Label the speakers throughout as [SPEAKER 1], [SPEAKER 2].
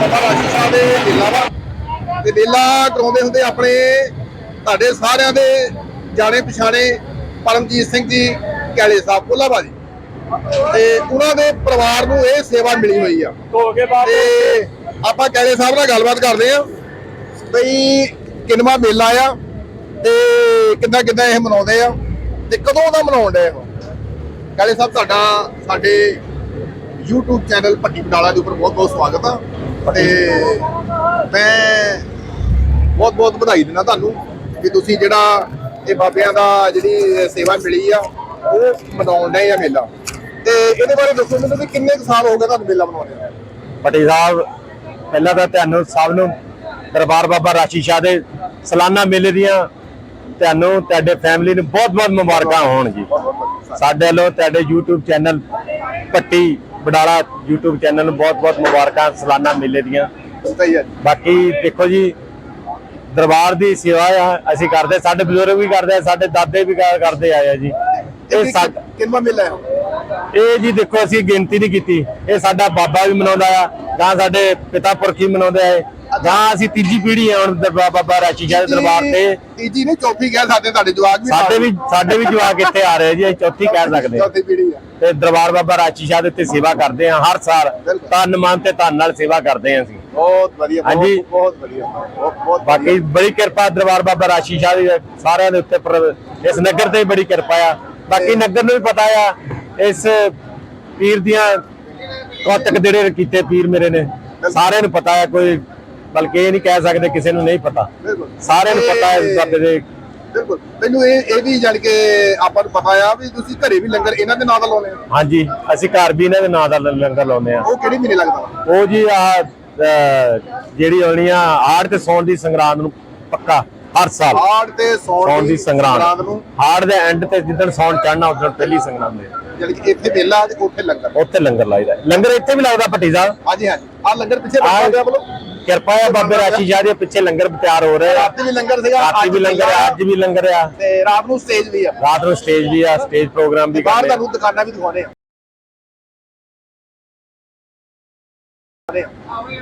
[SPEAKER 1] ਬਾਬਾ ਰਾਜੀ ਸਾਹਿਬ ਦੇ ਮੇਲਾ ਵਾ। ਤੇ ਮੇਲਾ ਕਰਾਉਂਦੇ ਹੁੰਦੇ ਆਪਣੇ ਤੁਹਾਡੇ ਸਾਰਿਆਂ ਦੇ ਜਾਣੇ ਪਛਾਣੇ ਪਰਮਜੀਤ ਸਿੰਘ ਜੀ ਕੈਲੇ ਸਾਹਿਬ ਕੋਲਾਬਾ ਜੀ। ਤੇ ਉਹਨਾਂ ਦੇ ਪਰਿਵਾਰ ਨੂੰ ਇਹ ਸੇਵਾ ਮਿਲੀ ਹੋਈ ਆ। ਤੇ ਆਪਾਂ ਕੈਲੇ ਸਾਹਿਬ ਨਾਲ ਗੱਲਬਾਤ ਕਰਦੇ ਆ। ਬਈ ਕਿੰਨਵਾ ਮੇਲਾ ਆ ਤੇ ਕਿੱਦਾਂ ਕਿੱਦਾਂ ਇਹ ਮਨਾਉਂਦੇ ਆ ਤੇ ਕਦੋਂ ਦਾ ਮਨਾਉਣ ਡਏ ਹੋ? ਕੈਲੇ ਸਾਹਿਬ ਤੁਹਾਡਾ ਸਾਡੇ YouTube ਚੈਨਲ ਪੱਟੀ ਬਡਾਲਾ ਦੇ ਉੱਪਰ ਬਹੁਤ ਬਹੁਤ ਸਵਾਗਤ ਆ। ਤੇ ਮੈਂ ਬਹੁਤ ਬਹੁਤ ਵਧਾਈ ਦਿੰਦਾ ਤੁਹਾਨੂੰ ਕਿ ਤੁਸੀਂ ਜਿਹੜਾ ਇਹ ਬਾਬਿਆਂ ਦਾ ਜਿਹੜੀ ਸੇਵਾ ਮਿਲੀ ਆ ਉਹ ਮਨਾਉਣ ਡਏ ਆ ਮੇਲਾ। ਤੇ ਇਹਦੇ ਬਾਰੇ ਦੱਸੋ ਮੈਨੂੰ ਵੀ ਕਿੰਨੇ ਕੁ ਸਾਲ ਹੋ ਗਏ ਤੁਹਾਨੂੰ ਮੇਲਾ ਮਨਾਉਂਦੇ
[SPEAKER 2] ਪਟੀ ਸਾਹਿਬ ਪਹਿਲਾਂ ਤਾਂ ਤੁਹਾਨੂੰ ਸਭ ਨੂੰ ਦਰਬਾਰ ਬਾਬਾ ਰਾਸ਼ੀ ਸ਼ਾਹ ਦੇ ਸਾਲਾਨਾ ਮੇਲੇ ਦੀਆਂ ਤੁਹਾਨੂੰ ਤੁਹਾਡੇ ਫੈਮਿਲੀ ਨੂੰ ਬਹੁਤ-ਬਹੁਤ ਮੁਬਾਰਕਾਂ ਹੋਣ ਜੀ। ਸਾਡੇ ਵੱਲੋਂ ਤੁਹਾਡੇ YouTube channel Patti Badala YouTube channel ਨੂੰ ਬਹੁਤ-ਬਹੁਤ ਮੁਬਾਰਕਾਂ ਸਾਲਾਨਾ ਮੇਲੇ ਦੀਆਂ।
[SPEAKER 1] ਸਹੀ ਹੈ ਜੀ।
[SPEAKER 2] ਬਾਕੀ ਦੇਖੋ ਜੀ ਦਰਬਾਰ ਦੀ ਸੇਵਾ ਆ ਅਸੀਂ ਕਰਦੇ ਸਾਡੇ ਬਜ਼ੁਰਗ ਵੀ ਕਰਦੇ ਆ ਸਾਡੇ ਦਾਦੇ ਵੀ ਕਰ- ਕਰਦੇ ਆਏ ਆ ਜੀ।
[SPEAKER 1] ਇਹ ਕਿੰਨਾ ਮੇਲਾ ਹੈ
[SPEAKER 2] ਇਹ ਜੀ ਦੇਖੋ ਅਸੀਂ ਗਿਣਤੀ ਨਹੀਂ ਕੀਤੀ। ਇਹ ਸਾਡਾ ਬਾਬਾ ਵੀ ਮਨਾਉਂਦਾ ਆ ਗਾਂ ਸਾਡੇ ਪਿਤਾ ਪੁਰਖੀ ਮਨਾਉਂਦੇ ਆਏ ਗਾਂ ਅਸੀਂ ਤੀਜੀ ਪੀੜ੍ਹੀ ਆ ਹੁਣ ਦਰਬਾਰ ਬਾਬਾ ਰਾਚੀ ਸ਼ਾਹ ਦੇ ਦਰਬਾਰ ਤੇ।
[SPEAKER 1] ਤੀਜੀ ਨੇ ਚੌਥੀ ਕਹਿ ਸਕਦੇ ਤੁਹਾਡੇ ਜਵਾਕ ਵੀ
[SPEAKER 2] ਸਾਡੇ ਵੀ ਸਾਡੇ ਵੀ ਜਵਾਕ ਇੱਥੇ ਆ ਰਹੇ ਜੀ ਅਸੀਂ ਚੌਥੀ ਕਹਿ ਸਕਦੇ। ਹਾਂ।
[SPEAKER 1] ਚੌਥੀ ਪੀੜ੍ਹੀ ਆ।
[SPEAKER 2] ਤੇ ਦਰਬਾਰ ਬਾਬਾ ਰਾਚੀ ਸ਼ਾਹ ਦੇ ਉੱਤੇ ਸੇਵਾ ਕਰਦੇ ਆ ਹਰ ਸਾਲ।
[SPEAKER 1] ਬਿਲਕੁਲ।
[SPEAKER 2] ਤਨ ਮਨ ਤੇ ਧਨ ਨਾਲ ਸੇਵਾ ਕਰਦੇ ਆ ਅਸੀਂ।
[SPEAKER 1] ਬਹੁਤ ਵਧੀਆ ਬਹੁਤ-
[SPEAKER 2] ਹਾਂਜੀ।
[SPEAKER 1] ਬਹੁਤ ਵਧੀਆ ਬਹੁਤ ਬਹੁਤ
[SPEAKER 2] ਬਾਕੀ ਬੜੀ ਕਿਰਪਾ ਦਰਬਾਰ ਬਾਬਾ ਰਾਚੀ ਸ਼ਾਹ ਦੀ ਸਾਰਿਆਂ ਦੇ ਉੱਤੇ ਪਰ ਇਸ ਨਗਰ ਤੇ ਬੜੀ ਕਿਰਪਾ ਆ। ਬਾਕੀ ਨਗਰ ਨੂੰ ਵੀ ਪਤਾ ਆ ਇਸ ਪੀਰ ਦੀਆਂ ਕੌਤਕ ਜਿਹੜੇ ਕੀਤੇ ਪੀਰ ਮੇਰੇ ਨੇ ਸਾਰਿਆਂ ਨੂੰ ਪਤਾ ਆ ਕੋਈ ਬਲਕਿ ਇਹ ਨਹੀਂ ਕਹਿ ਸਕਦੇ ਕਿਸੇ ਨੂੰ ਨਹੀਂ ਪਤਾ। ਸਾਰਿਆਂ ਨੂੰ ਪਤਾ ਹੈ ਬਾਬੇ ਦੇ
[SPEAKER 1] ਬਿਲਕੁਲ। ਮੈਨੂੰ ਇਹ ਇਹ ਵੀ ਜਾਣ ਕੇ ਆਪਾਂ ਨੂੰ ਪਤਾ ਆ ਵੀ ਤੁਸੀਂ ਘਰੇ ਵੀ ਲੰਗਰ ਇਹਨਾਂ ਦੇ ਨਾਂ ਦਾ ਲਾਉਨੇ ਆ
[SPEAKER 2] ਹਾਂਜੀ ਅਸੀਂ ਘਰ ਵੀ ਇਹਨਾਂ ਦੇ ਨਾਂ ਦਾ ਲੰਗਰ ਲਾਉਂਦੇ ਆ
[SPEAKER 1] ਉਹ ਕਿਹੜੀ ਮਹੀਨੇ ਲੱਗਦਾ
[SPEAKER 2] ਉਹ ਜੀ ਆ ਜਿਹੜੀ ਆਉਣੀ ਆ ਆੜ ਤੇ ਸੌਣ ਦੀ ਸੰਗਰਾਂਦ ਨੂੰ ਪੱਕਾ ਹਰ ਸਾਲ।
[SPEAKER 1] ਹਾੜ ਤੇ
[SPEAKER 2] ਸੌਣ ਦੀ ਸੰਗਰਾਂਦ।
[SPEAKER 1] ਨੂੰ।
[SPEAKER 2] ਹਾੜ ਦੇ ਐਂਡ ਤੇ ਜਿੱਦਣ ਸੌਣ ਚੜਨਾ ਉਸ ਦਿਨ ਪਹਿਲੀ ਸੰਗਰਾਂਦ ਹੈ।
[SPEAKER 1] ਜਾਣੀ ਕਿ ਇੱਥੇ ਮੇਲਾ ਤੇ ਉੱਥੇ ਲੰਗਰ।
[SPEAKER 2] ਉੱਥੇ ਲੰਗਰ ਲਾਈਦਾ ਲੰਗਰ ਇੱਥੇ ਵੀ ਲੱਗਦਾ ਭੱਟੀ ਸਾਹਿਬ?
[SPEAKER 1] ਹਾਂਜੀ ਹਾਂਜੀ। ਆ ਲੰਗਰ ਪਿੱਛੇ
[SPEAKER 2] ਆਹ
[SPEAKER 1] ਲੱਗਾ ਗਿਆ ਬੋਲੋ
[SPEAKER 2] ਕਿਰਪਾ ਹੈ ਬਾਬੇ ਰਾਸ਼ੀ ਸ਼ਾਹ ਦੇ ਪਿੱਛੇ ਲੰਗਰ ਤਿਆਰ ਹੋ ਰਿਹਾ
[SPEAKER 1] ਰਾਤੀ ਵੀ ਲੰਗਰ ਸੀਗਾ
[SPEAKER 2] ਰਾਤੀ ਵੀ ਲੰਗਰ ਹੈ ਅੱਜ ਵੀ ਲੰਗਰ ਆ।
[SPEAKER 1] ਤੇ ਰਾਤ ਨੂੰ ਸਟੇਜ ਵੀ ਆ।
[SPEAKER 2] ਰਾਤ ਨੂੰ ਸਟੇਜ ਵੀ ਆ ਸਟੇਜ ਪ੍ਰੋਗਰਾਮ ਵੀ
[SPEAKER 1] ਬਾਹਰ
[SPEAKER 2] ਆ।
[SPEAKER 1] ਤੁਹਾਨੂੰ ਦੁਕਾਨਾਂ ਵੀ ਦਿਖਾਉਣੇ ਆ।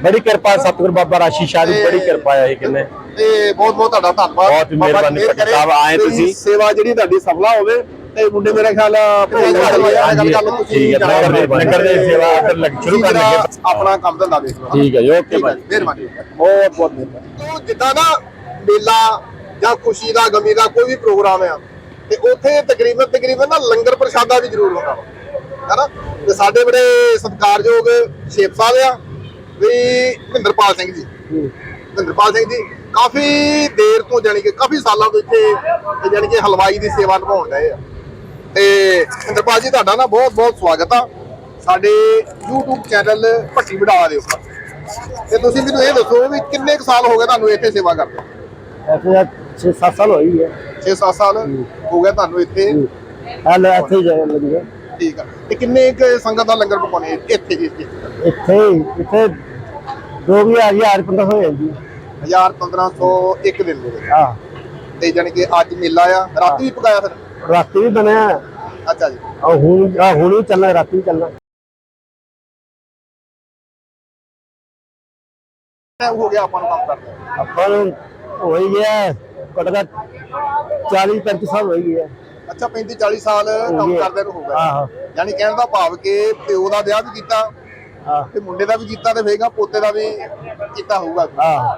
[SPEAKER 2] ਬੜੀ ਕਿਰਪਾ ਸਤਿਗੁਰ ਬਾਬਾ ਰਾਸ਼ੀ ਸ਼ਾਹ ਦੀ ਬੜੀ ਕਿਰਪਾ ਹੈ ਇਹ ਕਹਿੰਦੇ
[SPEAKER 1] ਤੇ ਬਹੁਤ ਬਹੁਤ ਤੁਹਾਡਾ ਧੰਨਵਾਦ।
[SPEAKER 2] ਬਹੁਤ ਮਿਹਰਬਾਨੀ ਸਾਹਿਬ, ਆਏ ਤੁਸੀਂ।
[SPEAKER 1] ਸੇਵਾ ਜਿਹੜੀ ਤੁਹਾਡੀ ਸਫਲਾ ਹੋਵੇ ਤੇ ਮੁੰਡੇ ਮੇਰੇ ਖਿਆਲ
[SPEAKER 2] ਠੀਕ ਹੈ ਲੰਗਰ ਦੇ ਲੰਗਰ ਦੇ ਸੇਵਾ ਇੱਧਰ ਲੱਗ ਸ਼ੁਰੂ ਕਰਨ ਲੱਗੇ
[SPEAKER 1] ਆਪਣਾ ਕੰਮ ਧੰਦਾ ਵੇਖ ਲਓ।
[SPEAKER 2] ਠੀਕ ਹੈ ਜੀ ਓਕੇ ਭਾਈ
[SPEAKER 1] ਮਿਹਰਬਾਨੀ। ਬਹੁਤ ਬਹੁਤ ਮਿਹਰਬਾਨੀ। ਤੋਂ ਜਿੱਦਾਂ ਨਾ ਮੇਲਾ ਜਾਂ ਖੁਸ਼ੀ ਦਾ ਗਮੀ ਦਾ ਕੋਈ ਵੀ ਪ੍ਰੋਗਰਾਮ ਆ ਤੇ ਉੱਥੇ ਤਕਰੀਬਨ ਤਕਰੀਬਨ ਨਾ ਲੰਗਰ ਪ੍ਰਸ਼ਾਦਾ ਵੀ ਜ਼ਰੂਰ ਹੁੰਦਾ ਹੈਨਾ? ਤੇ ਸਾਡੇ ਬੜੇ ਸਤਿਕਾਰਯੋਗ ਸ਼ੇਖ ਸਾਹਿਬ ਆ ਵੀ ਮਹਿੰਦਰਪਾਲ ਸਿੰਘ ਜੀ। ਮਹਿੰਦਰਪਾਲ ਸਿੰਘ ਜੀ ਕਾਫੀ ਦੇਰ ਤੋਂ ਜਾਣੀ ਕਿ ਕਾਫੀ ਸਾਲਾਂ ਤੋਂ ਇੱਥੇ ਜਾਣੀ ਕਿ ਹਲਵਾਈ ਦੀ ਸੇਵਾ ਨਿਭਾਉਣ ਰਹੇ ਆ। ਤੇ ਮਹਿੰਦਰਪਾਲ ਜੀ ਤੁਹਾਡਾ ਨਾ ਬਹੁਤ ਬਹੁਤ ਸਵਾਗਤ ਆ। ਸਾਡੇ YouTube ਚੈਨਲ ਭੱਟੀ ਵਡਾਲਾ ਦੇ ਉੱਪਰ। ਤੇ ਤੁਸੀਂ ਮੈਨੂੰ ਇਹ ਦੱਸੋ ਵੀ ਕਿੰਨੇ ਕੁ ਸਾਲ ਹੋ ਗਏ ਤੁਹਾਨੂੰ ਇੱਥੇ ਸੇਵਾ ਕਰਦੇ
[SPEAKER 2] ਐਸੇ 6-7 ਸਾਲ ਹੋਈ ਹੈ।
[SPEAKER 1] 6-7 ਸਾਲ ਹੋ। ਗਏ ਤੁਹਾਨੂੰ ਇੱਥੇ।
[SPEAKER 2] ਹਾਲ ਇੱਥੇ ਜਾ ਲੱਗੀ
[SPEAKER 1] ਠੀਕ ਆ। ਤੇ ਕਿੰਨੇ ਕੁ ਸੰਗਤ ਦਾ ਲੰਗਰ ਪਕਾਉਣੇ ਇੱਥੇ ਜੀ? ਇੱਥੇ
[SPEAKER 2] ਇੱਥੇ ਇੱਥੇ ਦੋ ਵੀ ਆ ਗਿਆ 15 ਹੋ ਜਾਂਦੀ
[SPEAKER 1] 1000 1500 ਇੱਕ ਦਿਨ ਦੇ ਵਿੱਚ।
[SPEAKER 2] ਆ
[SPEAKER 1] ਤੇ ਜਾਣੀ ਕਿ ਅੱਜ ਮੇਲਾ ਆ। ਰਾਤੀ ਵੀ ਪਕਾਇਆ ਫਿਰ?
[SPEAKER 2] ਰਾਤੀ ਵੀ ਬਣਿਆ।
[SPEAKER 1] ਅੱਛਾ ਜੀ।
[SPEAKER 2] ਹੁਣ ਹੁਣ ਵੀ ਚੱਲਣਾ ਰਾਤੀ ਚੱਲਣਾ।
[SPEAKER 1] ਹੋ ਗਿਆ ਆਪਾਂ ਨੂੰ ਕੰਮ ਕਰਦਾ
[SPEAKER 2] ਆਪਾਂ ਨੂੰ ਹੋ ਹੀ ਗਿਆ 40 35 ਸਾਲ ਹੋ ਹੀ
[SPEAKER 1] ਅੱਛਾ 35 40 ਸਾਲ ਕੰਮ ਕਰਦੇ ਨੂੰ ਹੋ ਗਿਆ।
[SPEAKER 2] ਹਾਂ
[SPEAKER 1] ਯਾਨੀ ਕਹਿਣ ਦਾ ਭਾਵ ਕਿ ਪਿਓ ਦਾ ਵਿਆਹ ਵੀ ਕੀਤਾ
[SPEAKER 2] ਹਾਂ
[SPEAKER 1] ਤੇ ਮੁੰਡੇ ਦਾ ਵੀ ਕੀਤਾ ਤੇ ਫੇਗਾ ਪੋਤੇ ਦਾ ਵੀ ਕੀਤਾ ਹੋਊਗਾ।
[SPEAKER 2] ਹਾਂ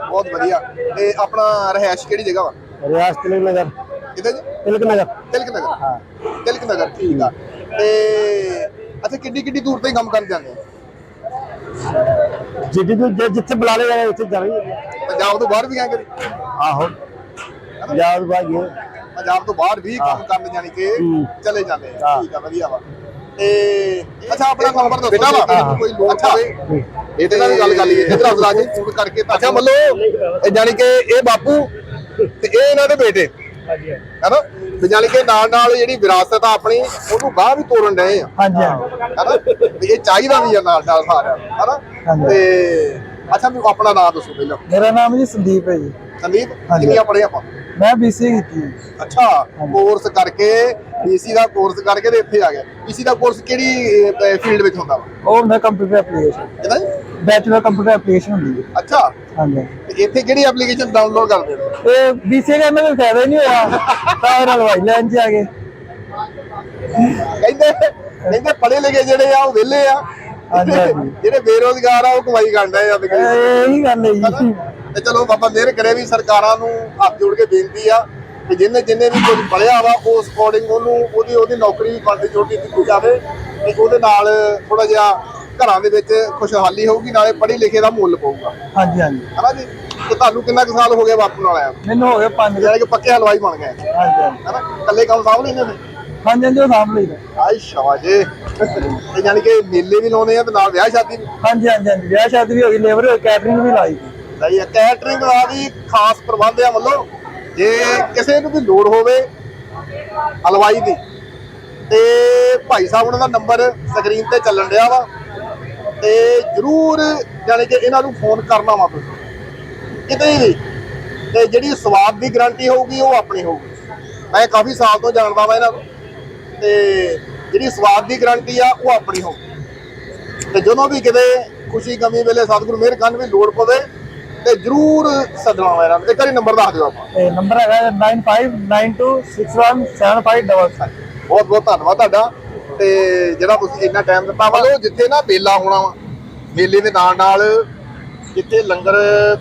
[SPEAKER 1] ਬਹੁਤ ਵਧੀਆ। ਤੇ ਆਪਣਾ ਰਹਿائش ਕਿਹੜੀ ਜਗ੍ਹਾ ਵਾ?
[SPEAKER 2] ਰਿਆਸਤ ਨਗਰ।
[SPEAKER 1] ਕਿਤੇ ਜੀ?
[SPEAKER 2] ਤਿਲਕ ਨਗਰ
[SPEAKER 1] ਤਿਲਕ ਨਗਰ
[SPEAKER 2] ਹਾਂ
[SPEAKER 1] ਤਿਲਕ ਨਗਰ ਠੀਕ ਆ। ਤੇ ਅੱਛਾ ਕਿੱਡੀ ਕਿੱਡੀ ਦੂਰ ਤੋਂ ਕੰਮ ਕਰਨ ਜਾਂਦੇ ਆ
[SPEAKER 2] ਜਿੱਦੀ ਨੂੰ ਜਿ- ਜਿੱਥੇ ਬੁਲਾ ਲਿਆ ਜਾਏ ਉੱਥੇ ਹੈ।
[SPEAKER 1] ਪੰਜਾਬ ਤੋਂ ਬਾਹਰ ਵੀ ਗਏ ਕਦੀ?
[SPEAKER 2] ਆਹੋ। ਪੰਜਾਬ ਬਾਗ ਇਹ
[SPEAKER 1] ਪੰਜਾਬ ਤੋਂ ਬਾਹਰ ਵੀ ਕੰਮ ਕਰਨ ਜਾਣੀ ਕਿ। ਚਲੇ ਜਾਂਦੇ ਆ। ਠੀਕ ਆ ਵਧੀਆ ਵਾ। ਤੇ ਅੱਛਾ ਆਪਣਾ ਨੰਬਰ ਦੱਸੋ ਬੇਟਾ ਵਾ ਕੋਈ ਲੋੜ ਹੋਵੇ। ਇਹਦੇ ਨਾਲ ਗੱਲ ਕਰ ਲਈਏ। ਇਧਰ ਅਸਲਾ ਜੀ ਫੋਨ ਕਰਕੇ ਤਾਂ ਅੱਛਾ ਮੱਲੋ ਇਹ ਜਾਣੀ ਕਿ ਇਹ ਬਾਪੂ ਤੇ ਇਹ ਇਹਨਾਂ ਦੇ ਬੇਟੇ।
[SPEAKER 2] ਹਾਂਜੀ
[SPEAKER 1] ਹੈਨਾ? ਵੀ ਜਾਣੀ ਕਿ ਨਾਲ ਨਾਲ ਜਿਹੜੀ ਵਿਰਾਸਤ ਆ ਆਪਣੀ ਉਹਨੂੰ ਗਾਹ ਵੀ ਤੋੜਨ ਡਏ ਆ।
[SPEAKER 2] ਹਾਂਜੀ
[SPEAKER 1] ਹੈਨਾ? ਇਹ ਚਾਹੀਦਾ ਵੀ ਆ ਨਾਲ ਨਾਲ ਸਾਰਿਆਂ ਨੂੰ ਹੈਨਾ। ਤੇ ਅੱਛਾ ਮੈਨੂੰ ਆਪਣਾ ਨਾਮ ਦੱਸੋ ਪਹਿਲਾਂ।
[SPEAKER 3] ਮੇਰਾ ਨਾਮ ਜੀ ਸੰਦੀਪ ਹੈ ਜੀ।
[SPEAKER 1] ਸੰਦੀਪ। ਕਿੰਨੀਆਂ ਪੜ੍ਹੇ ਆਪਾਂ?
[SPEAKER 3] ਮੈਂ ਬੀਸੀ ਕੀਤੀ।
[SPEAKER 1] ਅੱਛਾ ਕੋਰਸ ਕਰਕੇ ਪੀਸੀ ਦਾ ਕੋਰਸ ਕਰਕੇ ਤੇ ਇੱਥੇ ਆ ਗਿਆ। ਪੀਸੀ ਦਾ ਕੋਰਸ ਕਿਹੜੀ ਫੀਲਡ ਵਿੱਚ ਹੁੰਦਾ ਵਾ?
[SPEAKER 3] ਉਹ ਹੁੰਦਾ computer application bachelor computer application ਹੁੰਦੀ ਹੈ।
[SPEAKER 1] ਅੱਛਾ।
[SPEAKER 3] ਹਾਂਜੀ।
[SPEAKER 1] ਤੇ ਇੱਥੇ ਕਿਹੜੀ ਐਪਲੀਕੇਸ਼ਨ ਡਾਊਨਲੋਡ ਕਰਦੇ ਹੋ?
[SPEAKER 3] ਇਹ ਕਰਨ ਦਾ ਕੋਈ ਫਾਇਦਾ ਹੀ ਨਹੀਂ ਹੋਇਆ। ਤਾਂ ਇਹਨਾਂ ਹਲਵਾਈ ਲਾਈਨ 'ਚ ਆ ਗਏ।
[SPEAKER 1] ਕਹਿੰਦੇ ਕਹਿੰਦੇ ਪੜ੍ਹੇ ਲਿਖੇ ਜਿਹੜੇ ਆ ਉਹ ਵਿਹਲੇ ਆ।
[SPEAKER 3] ਹਾਂਜੀ, ਹਾਂਜੀ।
[SPEAKER 1] ਜਿਹੜੇ ਬੇਰੋਜ਼ਗਾਰ ਆ ਉਹ ਕਮਾਈ ਕਰਦੇ ਆ
[SPEAKER 3] ਇਹ ਇਹੀ ਗੱਲ ਹੈ ਜੀ।
[SPEAKER 1] ਤੇ ਚਲੋ ਬਾਬਾ ਮਿਹਰ ਕਰੇ ਵੀ ਸਰਕਾਰਾਂ ਨੂੰ ਹੱਥ ਜੋੜ ਕੇ ਬੇਨਤੀ ਆ ਕਿ ਜਿੰਨੇ ਜਿੰਨੇ ਵੀ ਕੁਝ ਪੜਿਆ ਵਾ ਉਸ ਅਕੋਰਡਿੰਗ ਉਹਨੂੰ ਉਹਦੀ ਉਹਦੀ ਨੌਕਰੀ ਵੀ ਬੰਦ ਜੋੜੀ ਦਿੱਤੀ ਜਾਵੇ ਤੇ ਉਹਦੇ ਨਾਲ ਥੋੜਾ ਜਿਹਾ ਘਰਾਂ ਦੇ ਵਿੱਚ ਖੁਸ਼ਹਾਲੀ ਹੋਊਗੀ ਨਾਲੇ ਪੜ੍ਹੇ ਲਿਖੇ ਦਾ ਮੁੱਲ ਪਊਗਾ।
[SPEAKER 3] ਹਾਂਜੀ ਹਾਂਜੀ।
[SPEAKER 1] ਹਨਾ ਜੀ? ਤੇ ਤੁਹਾਨੂੰ ਕਿੰਨਾ ਕੁ ਸਾਲ ਹੋ ਗਏ ਬਾਪੂ ਨਾਲ ਆਇਆ
[SPEAKER 3] ਮੈਨੂੰ ਹੋ ਗਏ 5
[SPEAKER 1] ਜਿਹੜੇ ਕਿ ਪੱਕੇ ਹਲਵਾਈ ਬਣ ਗਏ।
[SPEAKER 3] ਹਾਂਜੀ ਹਾਂਜੀ।
[SPEAKER 1] ਹਨਾ? ਇਕੱਲੇ ਕੰਮ ਸਾਂਭ ਲੈਂਦੇ ਨੇ?
[SPEAKER 3] ਹਾਂਜੀ ਹਾਂਜੀ ਉਹ ਸਾਂਭ ਲਈਦਾ।
[SPEAKER 1] ਆਈ ਸ਼ਾਬਾਜੇ ਤੇ ਯਾਨੀ ਕਿ ਮੇਲੇ ਵੀ ਲਾਉਣੇ ਆ ਤੇ ਨਾਲ ਵਿਆਹ ਸ਼ਾਦੀ ਵੀ?
[SPEAKER 3] ਹਾਂਜੀ ਹਾਂਜੀ ਹਾਂਜੀ। ਵਿਆਹ ਸ਼ਾਦੀ ਵੀ ਹੋ ਗਈ ਲੇਬਰ ਹੋ ਕੈਟਰਿੰਗ ਵੀ ਲਾਈ।
[SPEAKER 1] ਸਹੀ ਹੈ ਕੈਟਰਿੰਗ ਦਾ ਵੀ ਖਾਸ ਪ੍ਰਬੰਧ ਆ ਵੱਲੋਂ। ਜੇ ਕਿਸੇ ਨੂੰ ਵੀ ਲੋੜ ਹੋਵੇ ਹਲਵਾਈ ਦੀ ਤੇ ਭਾਈ ਸਾਹਿਬ ਉਹਨਾਂ ਦਾ ਨੰਬਰ ਸਕਰੀਨ ਤੇ ਚੱਲਣ ਰਿਹਾ ਵਾ। ਤੇ ਜਰੂਰ ਯਾਨੀ ਕਿ ਇਹਨਾਂ ਨੂੰ ਫੋਨ ਕਰਨਾ ਵਾ ਤੁਸੀਂ ਕਿਤੇ ਵੀ। ਤੇ ਜਿਹੜੀ ਸਵਾਦ ਦੀ ਗਾਰੰਟੀ ਹੋਊਗੀ ਉਹ ਆਪਣੀ ਹੋਊਗੀ। ਮੈਂ ਕਾਫੀ ਸਾਲ ਤੋਂ ਜਾਣਦਾ ਵਾ ਇਹਨਾਂ ਨੂੰ। ਤੇ ਜਿਹੜੀ ਸਵਾਦ ਦੀ ਗਾਰੰਟੀ ਆ ਉਹ ਆਪਣੀ ਹੋਊਗੀ। ਤੇ ਜਦੋਂ ਵੀ ਕਿਤੇ ਖੁਸ਼ੀ ਗਮੀ ਵੇਲੇ ਸਤਿਗੁਰੂ ਮਿਹਰ ਕਰਨ ਵੀ ਲੋੜ ਪਵੇ ਤੇ ਜਰੂਰ ਸੱਦਣਾ ਵਾ ਇਹਨਾਂ ਨੂੰ। ਇੱਕ ਵਾਰੀ ਨੰਬਰ ਦੱਸ ਦਿਓ ਆਪਾਂ।
[SPEAKER 3] ਤੇ ਨੰਬਰ ਹੈਗਾ 9592617577
[SPEAKER 1] ਬਹੁਤ ਬਹੁਤ ਧੰਨਵਾਦ ਤੁਹਾਡਾ। ਤੇ ਜਿਹੜਾ ਤੁਸੀਂ ਇੰਨਾ ਟਾਈਮ ਦਿੱਤਾ ਵਾ ਲੋ ਜਿੱਥੇ ਨਾ ਮੇਲਾ ਹੋਣਾ ਵਾ ਮੇਲੇ ਦੇ ਨਾਲ ਨਾਲ ਜਿੱਥੇ ਲੰਗਰ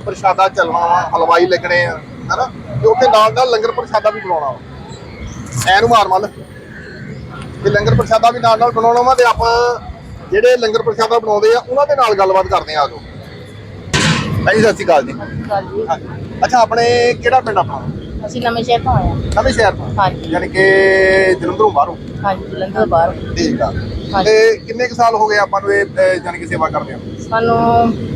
[SPEAKER 1] ਪ੍ਰਸ਼ਾਦਾ ਚੱਲਣਾ ਵਾ ਹਲਵਾਈ ਲੱਗਣੇ ਆ ਹਨਾ? ਤੇ ਉੱਥੇ ਨਾਲ ਨਾਲ ਲੰਗਰ ਪ੍ਰਸ਼ਾਦਾ ਵੀ ਬਣਾਉਣਾ ਵਾ। ਐਨੂੰ ਮਾਰ ਮੱਲ। ਤੇ ਲੰਗਰ ਪ੍ਰਸ਼ਾਦਾ ਵੀ ਨਾਲ ਨਾਲ ਬਣਾਉਣਾ ਵਾ ਤੇ ਆਪਾਂ ਜਿਹੜੇ ਲੰਗਰ ਪ੍ਰਸ਼ਾਦਾ ਬਣਾਉਂਦੇ ਆ ਉਹਨਾਂ ਦੇ ਨਾਲ ਗੱਲਬਾਤ ਕਰਦੇ ਆ ਆਜੋ ਭਾਈ ਸਤਿ ਸ਼੍ਰੀ ਅਕਾਲ ਜੀ।
[SPEAKER 4] ਹਾਂਜੀ
[SPEAKER 1] ਹਾਂਜੀ। ਅੱਛਾ ਆਪਣੇ ਕਿਹੜਾ ਪਿੰਡ ਆਪਣਾ?
[SPEAKER 4] ਅਸੀਂ ਨਵੇਂ ਸ਼ਹਿਰ ਤੋਂ ਆਏ ਹਾਂ।
[SPEAKER 1] ਨਵੇਂ ਸ਼ਹਿਰ ਤੋਂ?
[SPEAKER 4] ਹਾਂਜੀ।
[SPEAKER 1] ਯਾਨੀ ਕਿ ਜਲੰਧਰੋਂ ਬਾਹਰੋਂ?
[SPEAKER 4] ਹਾਂਜੀ ਜਲੰਧਰ ਬਾਹਰ।
[SPEAKER 1] ਠੀਕ ਆ।
[SPEAKER 4] ਹਾਂਜੀ।
[SPEAKER 1] ਤੇ ਕਿੰਨੇ ਕੁ ਸਾਲ ਹੋ ਗਏ ਆਪਾਂ ਨੂੰ ਇਹ ਅਹ, ਕਿ ਸੇਵਾ ਕਰਦੇ ਆ?
[SPEAKER 4] ਸਾਨੂੰ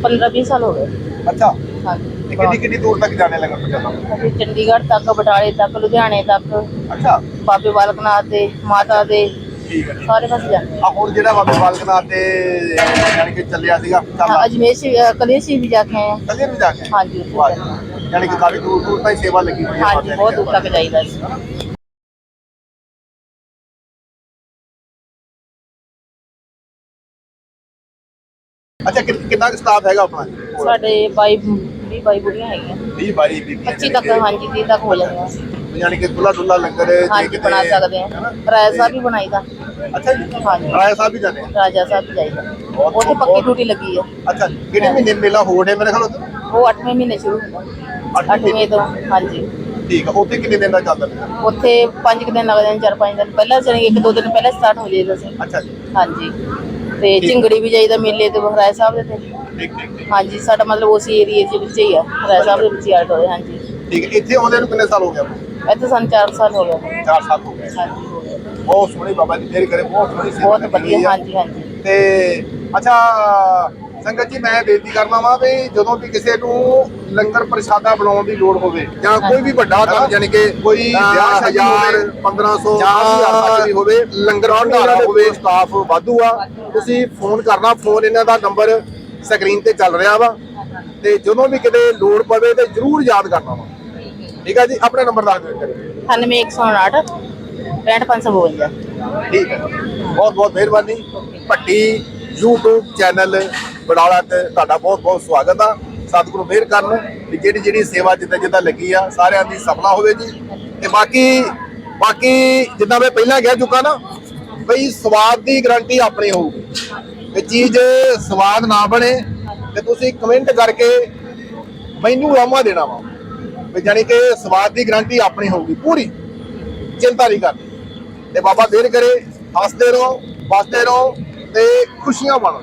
[SPEAKER 4] 15 20 ਸਾਲ ਹੋ ਗਏ।
[SPEAKER 1] ਅੱਛਾ।
[SPEAKER 4] ਹਾਂਜੀ।
[SPEAKER 1] ਤੇ ਕਿੰਨੀ ਕਿੰਨੀ ਦੂਰ ਤੱਕ ਜਾਣੇ ਲੰਗਰ ਪਹੁੰਚਾਉਂਦਾ
[SPEAKER 4] ਅਸੀਂ ਚੰਡੀਗੜ੍ਹ ਤੱਕ ਬਟਾਲੇ ਤੱਕ ਲੁਧਿਆਣੇ ਤੱਕ
[SPEAKER 1] ਅੱਛਾ।
[SPEAKER 4] ਬਾਬੇ ਬਾਲਕ ਨਾਥ ਦੇ ਮਾਤਾ ਦੇ
[SPEAKER 1] ਠੀਕ ਹੈ ਜੀ।
[SPEAKER 4] ਸਾਰੇ ਪਾਸੇ ਜਾਂਦੇ
[SPEAKER 1] ਆ ਹੁਣ ਜਿਹੜਾ ਬਾਬੇ ਬਾਲਕ ਨਾਥ ਤੇ ਜਾਣੀ ਕਿ ਚੱਲਿਆ ਸੀਗਾ
[SPEAKER 4] ਹਾਂ ਅਜਮੇਰ ਸੀ ਕਲੇਸ਼ੀ ਵੀ ਜਾ ਕੇ ਆਏ ਹਾਂ
[SPEAKER 1] ਕੱਲੇ ਵੀ ਜਾ ਕੇ
[SPEAKER 4] ਹਾਂਜੀ ਉੱਥੇ
[SPEAKER 1] ਵਾਹ। ਜੀ। ਜਾਣੀ ਕਿ ਕਾਫੀ ਦੂਰ ਦੂਰ ਤਾਈਂ ਸੇਵਾ ਲੱਗੀ ਹੋਈ ਹੈ
[SPEAKER 4] ਹਾਂਜੀ ਬਹੁਤ ਦੂਰ ਤੱਕ ਜਾਈਦਾ ਸੀ।
[SPEAKER 1] ਅੱਛਾ ਕਿ- ਕਿੰਨਾ ਕੁ ਸਟਾਫ ਹੈਗਾ ਆਪਣਾ?
[SPEAKER 4] ਸਾਡੇ ਬਾਈ 20 ਬਾਈ ਬੁੜੀਆਂ ਹੈਗੀਆਂ।
[SPEAKER 1] 20 22 ਬੀਬੀਆਂ
[SPEAKER 4] 25 ਤੱਕ ਹਾਂਜੀ 30 ਤੱਕ ਹੋ ਜਾਂਦੀਆਂ
[SPEAKER 1] ਯਾਨੀ ਕਿ ਖੁੱਲਾ ਡੁੱਲਾ ਲੰਗਰ ਜੇ
[SPEAKER 4] ਹਾਂਜੀ
[SPEAKER 1] ਕਿਤੇ-
[SPEAKER 4] ਬਣਾ ਸਕਦੇ? ਹਾਂ ਰਾਏ ਸਾਹਿਬ ਵੀ ਬਣਾਈਦਾ।
[SPEAKER 1] ਅੱਛਾ ਜੀ
[SPEAKER 4] ਹਾਂਜੀ।
[SPEAKER 1] ਰਾਏ ਸਾਹਿਬ ਵੀ ਜਾਂਦੇ ਆ?
[SPEAKER 4] ਰਾਜਾ ਸਾਹਿਬ ਵੀ ਜਾਈਦਾ।
[SPEAKER 1] ਬਹੁਤ-
[SPEAKER 4] ਉੱਥੇ ਪੱਕੀ
[SPEAKER 1] ਬਹੁਤ-
[SPEAKER 4] ਡਿਊਟੀ ਲੱਗੀ ਆ।
[SPEAKER 1] ਅੱਛਾ ਕਿਹੜੇ ਮਹੀਨੇ ਮੇਲਾ ਹੋ ਰਿਹਾ ਮੇਰੇ ਖਿਆਲ ਉੱਥੇ?
[SPEAKER 4] ਉਹ 8ਵੇਂ ਮਹੀਨੇ ਸ਼ੁਰੂ ਹੁੰਦਾ। 8ਵੇਂ ਤੋਂ ਹਾਂਜੀ।
[SPEAKER 1] ਠੀਕ ਆ ਉੱਥੇ ਕਿੰਨੇ ਦਿਨ ਦਾ ਚੱਲਦਾ ਮੇਲਾ?
[SPEAKER 4] ਉੱਥੇ 5 ਦਿਨ ਲੱਗਦੇ ਨੇ 4-5 ਦਿਨ। ਪਹਿਲਾਂ ਚਲੇ ਇੱਕ ਦੋ ਦਿਨ ਪਹਿਲਾਂ ਸਟਾਰਟ ਹੋ ਜਾਈਦਾ ਸੀ।
[SPEAKER 1] ਅੱਛਾ ਜੀ।
[SPEAKER 4] ਹਾਂਜੀ। ਤੇ ਝਿੰਗੜੀ ਵੀ ਜਾਈਦਾ ਮੇਲੇ ਤੇ ਰਾਏ ਸਾਹਿਬ ਦੇ ਤੇ।
[SPEAKER 1] ਠੀਕ ਠੀਕ ਠੀਕ।
[SPEAKER 4] ਹਾਂਜੀ ਸਾਡਾ ਮਤਲਬ ਉਸ ਏਰੀਏ ਦੇ ਵਿੱਚ ਹੀ ਆ ਰਾਏ ਸਾਹਿਬ ਦੇ ਵਿੱਚ ਹੀ ਆਰਟ ਹੋਏ ਹਾਂਜੀ।
[SPEAKER 1] ਠੀਕ ਹੈ ਇੱਥੇ ਆਉਂਦੇ ਨੂੰ ਕਿੰਨੇ ਸਾਲ ਹੋ ਗਏ ਆਪਾਂ?
[SPEAKER 4] ਇੱਥੇ ਸਾਨੂੰ 4 ਸਾਲ ਹੋ ਗਏ।
[SPEAKER 1] 4 ਸਾਲ ਹੋ ਗਏ।
[SPEAKER 4] ਹਾਂਜੀ ਹੋ ਗਏ।
[SPEAKER 1] ਬਹੁਤ ਸੋਹਣੀ ਬਾਬਾ ਜੀ ਮੇਰੀ ਕਰੇ ਬਹੁਤ ਸੋਹਣੀ ਸੇਵਾ
[SPEAKER 4] ਬਹੁਤ ਵਧੀਆ
[SPEAKER 1] ਆ।
[SPEAKER 4] ਹਾਂਜੀ ਹਾਂਜੀ।
[SPEAKER 1] ਤੇ ਅੱਛਾ ਸੰਗਤ ਜੀ ਮੈਂ ਬੇਨਤੀ ਕਰਨਾ ਵਾਂ ਵੀ ਜਦੋਂ ਵੀ ਕਿਸੇ ਨੂੰ ਲੰਗਰ ਪ੍ਰਸ਼ਾਦਾ ਬਣਾਉਣ ਦੀ ਲੋੜ ਹੋਵੇ ਜਾਂ ਕੋਈ ਵੀ ਵੱਡਾ ਕੰਮ ਯਾਨੀ ਕਿ ਕੋਈ 50000 1500 ਜਾਂ ਤੱਕ ਵੀ ਹੋਵੇ ਲੰਗਰ ਭੰਡਾਰਾ ਹੋਵੇ ਸਟਾਫ ਵਾਧੂ ਆ। ਤੁਸੀਂ ਫੋਨ ਕਰਨਾ ਫੋਨ ਇਹਨਾਂ ਦਾ ਨੰਬਰ ਸਕਰੀਨ ਤੇ ਚੱਲ ਰਿਹਾ ਵਾ। ਤੇ ਜਦੋਂ ਵੀ ਕਿਤੇ ਲੋੜ ਪਵੇ ਤੇ ਜਰੂਰ ਯਾਦ ਕਰਨਾ ਵਾ। ਠੀਕ ਆ ਜੀ ਆਪਣਾ ਨੰਬਰ ਦੱਸ ਦਿਓ ਇੱਕ ਵਾਰੀ।
[SPEAKER 4] 9108 65552
[SPEAKER 1] ਠੀਕ ਹੈ ਬਹੁਤ ਬਹੁਤ ਮਿਹਰਬਾਨੀ। ਭੱਟੀ YouTube ਚੈਨਲ ਬੜਾਲਾ ਤੇ ਤੁਹਾਡਾ ਬਹੁਤ ਬਹੁਤ ਸਵਾਗਤ ਆ। ਸਤਿਗੁਰੂ ਮਿਹਰ ਕਰਨ ਵੀ ਜਿਹੜੀ ਜਿਹੜੀ ਸੇਵਾ ਜਿੱਦਾਂ ਜਿੱਦਾਂ ਲੱਗੀ ਆ, ਸਾਰਿਆਂ ਦੀ ਸਫਲਾ ਹੋਵੇ ਜੀ। ਤੇ ਬਾਕੀ ਬਾਕੀ ਜਿੱਦਾਂ ਮੈਂ ਪਹਿਲਾਂ ਕਹਿ ਚੁੱਕਾ ਨਾ, ਬਈ ਸਵਾਦ ਦੀ ਗਰੰਟੀ ਆਪਣੀ ਹੋਊਗੀ ਤੇ ਚੀਜ਼ ਸਵਾਦ ਨਾ ਬਣੇ ਤੇ ਤੁਸੀਂ ਕਮੈਂਟ ਕਰਕੇ ਮੈਨੂੰ ਲਾਮਾ ਦੇਣਾ ਵਾ। ਵੀ ਜਾਣੀ ਕਿ ਸਵਾਦ ਦੀ ਗਰੰਟੀ ਆਪਣੀ ਹੋਊਗੀ, ਪੂਰੀ। ਚਿੰਤਾ ਨਹੀਂ ਕਰਨੀ। ਤੇ ਬਾਬਾ ਦੇਰ ਕਰੇ, ਹੱਸਦੇ ਰਹੋ, ਵਸਦੇ ਰਹੋ ਤੇ ਖੁਸ਼ੀਆਂ ਮਾਣੋ।